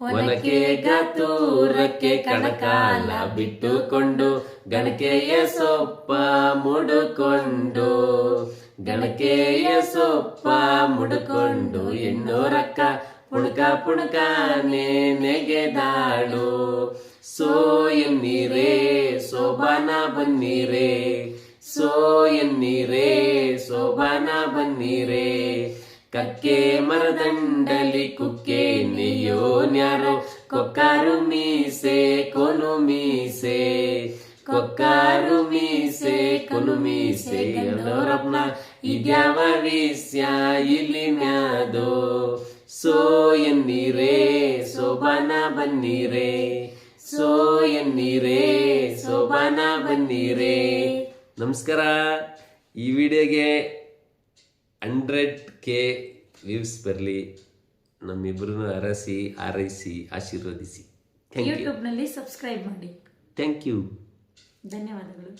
ಒನಕೆ ಗಾತೂರಕ್ಕೆ ಕಣಕಾಲ ಬಿಟ್ಟುಕೊಂಡು ಗಣಕೆಯ ಸೊಪ್ಪ ಮುಡುಕೊಂಡು, ಗಣಕೆಯ ಸೊಪ್ಪ ಮುಡುಕೊಂಡು ಎನ್ನೂರಕ್ಕ ಪುಣಕ ಪುಣಕಾನೆ ನೆಗೆದಾಳು ಸೋ ಎನ್ನೀರೇ, ಸೋಬಾನ ಬನ್ನೀರೇ, ಸೋ ಎನ್ನೀರೇ, ಸೋಬಾನ ಬನ್ನೀರೇ. ಕಕ್ಕೆ ಮರದಂಡಲಿ ಕುಕ್ಕೆ ಕೊಕ್ಕಾರು ಮೀಸೆ, ಕೊನು ಮೀಸೆ. ಕೊಕ್ಕರು ಮೀಸೆ, ಕೊನು ಮೀಸೆ ಎಲ್ಲೋರಪ್ಪನ ಇದ್ಯಾವ ವಿಷ್ಯ ಇಲ್ಲಿ ಮ್ಯಾದೋ? ಸೋ ಎನ್ನೀರೇ, ಸೋಬಾನ ಬನ್ನೀರೇ. ಸೋ ಎನ್ನೀರೇ, ಸೋಬಾನ ಬನ್ನೀರೇ. ನಮಸ್ಕಾರ. ಈ ವಿಡಿಯೋಗೆ ಹಂಡ್ರೆಡ್ ಕೆ ವ್ಯೂಸ್ ಬರಲಿ. ನಮ್ಮಿಬ್ಬರನ್ನು ಅರಸಿ ಆರೈಸಿ ಆಶೀರ್ವದಿಸಿ. ಥ್ಯಾಂಕ್ ಯು ಯೂಟ್ಯೂಬ್ನಲ್ಲಿ ಸಬ್ಸ್ಕ್ರೈಬ್ ಮಾಡಿ. ಥ್ಯಾಂಕ್ ಯು ಧನ್ಯವಾದಗಳು.